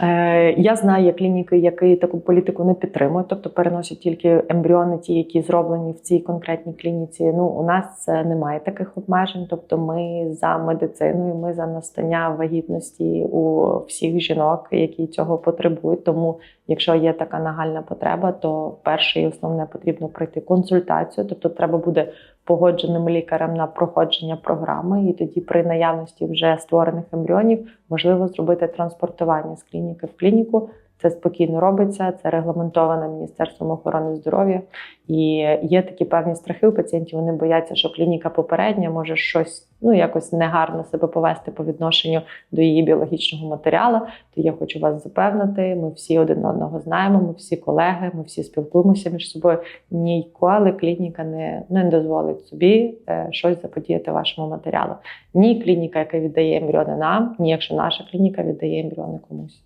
Е, Я знаю клініки, які таку політику не підтримують, тобто переносять тільки ембріони, ті, які зроблені в цій конкретній клініці. Ну у нас немає таких обмежень. Тобто, ми за медициною, ми за настання вагітності у всіх жінок, які цього потребують. Тому, якщо є така нагальна потреба, то перше і основне потрібно пройти консультацію, тобто треба буде погодженим лікарем на проходження програми, і тоді при наявності вже створених ембріонів можливо зробити транспортування з клініки в клініку. Це спокійно робиться, це регламентовано Міністерством охорони здоров'я. І є такі певні страхи у пацієнтів. Вони бояться, що клініка попередня може щось ну якось негарно себе повести по відношенню до її біологічного матеріалу. То я хочу вас запевнити. Ми всі один одного знаємо. Ми всі колеги, ми всі спілкуємося між собою. Ніколи клініка не, не дозволить собі е, щось заподіяти вашому матеріалу. Ні клініка, яка віддає ембріони нам, ні якщо наша клініка віддає ембріони комусь.